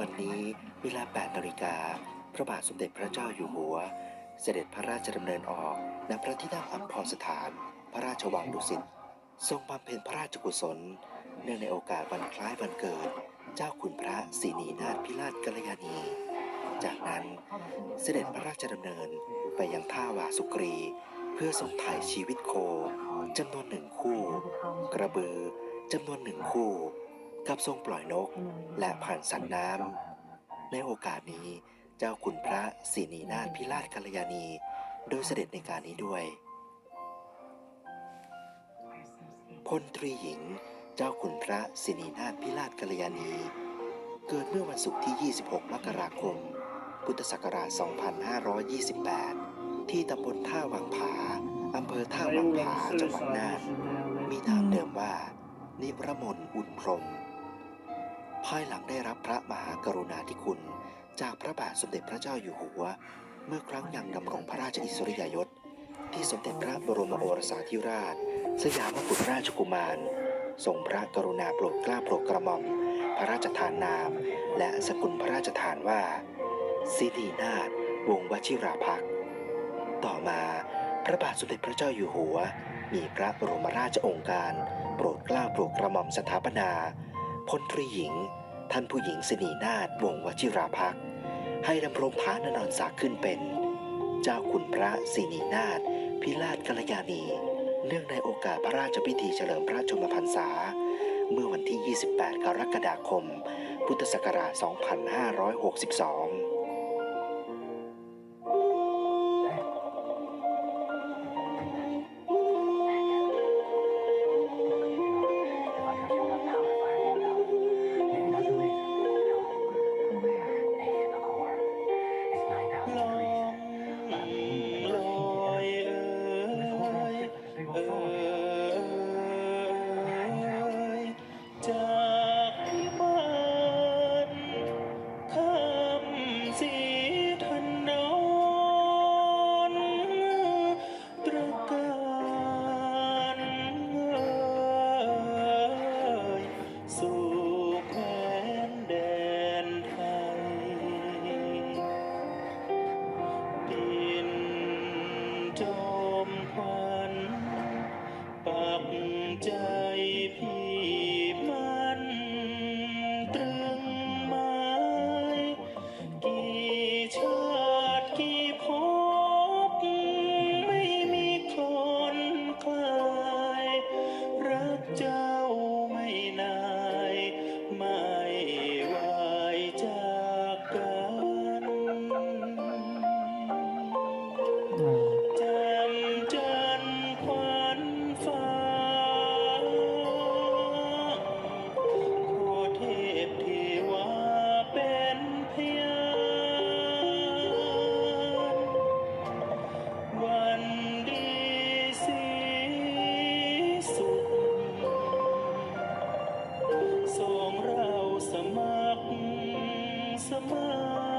วันนี้เวลา 8นาฬิกา พระบาทสมเด็จพระเจ้าอยู่หัว เสด็จพระราชดำเนินออกณพระที่นั่งอัมพรสถาน พระราชวังดุสิต ทรงบำเพ็ญพระราชกุศล เนื่องในโอกาสวันคล้ายวันเกิด เจ้าคุณพระศรีนีนาถพิราชกัลยาณี จากนั้นเสด็จพระราชดำเนินไปยังท่าวาสุกรี เพื่อส่งถ่ายชีวิตโคจำนวนหนึ่งคู่ กระบือจำนวนหนึ่งคู่ กับทรงปล่อยนกและผ่านสัตว์น้ำในโอกาสนี้เจ้าคุณพระศรีนีนาถพิราชกัลยาณี โดยเสด็จในการนี้ด้วยพลตรีหญิง เจ้าคุณพระศรีนีนาถพิราชกัลยาณี เกิดเมื่อวันศุกร์ที่ 26 มกราคม พุทธศักราช 2528 ที่ตำบลท่าวังผา อำเภอท่าวังผา จังหวัดน่าน มีนามเดิมว่า นิรมนอุ่นพรหม ภายหลังได้รับพระมหากรุณาธิคุณ จากพระบาทสมเด็จพระเจ้าอยู่หัว เมื่อครั้งยังดำรงพระราชอิสริยยศ ที่สมเด็จพระบรมโอรสาธิราช สยามกุฎราชกุมารทรงพระกรุณาโปรดเกล้าโปรดกระหม่อม พระราชทานนาม และสกุลพระราชทานว่าสิรินาถวงศ์วชิราภักต่อมาพระบาทสมเด็จพระเจ้าอยู่หัว มีพระบรมราชองค์การ โปรดเกล้าโปรดกระหม่อมสถาปนา พลตรีหญิง ท่านผู้หญิงสินีนาฏวงวชิราภักษ์ให้ดำรงพระนนอนศักดิ์ขึ้นเป็น เจ้าคุณพระสินีนาฏพิราชกัลยาณี เนื่องในโอกาสพระราชพิธีเฉลิมพระชนมพรรษา เมื่อวันที่ 28 กรกฎาคม พุทธศักราช 2562 สองเราสมัครสมาน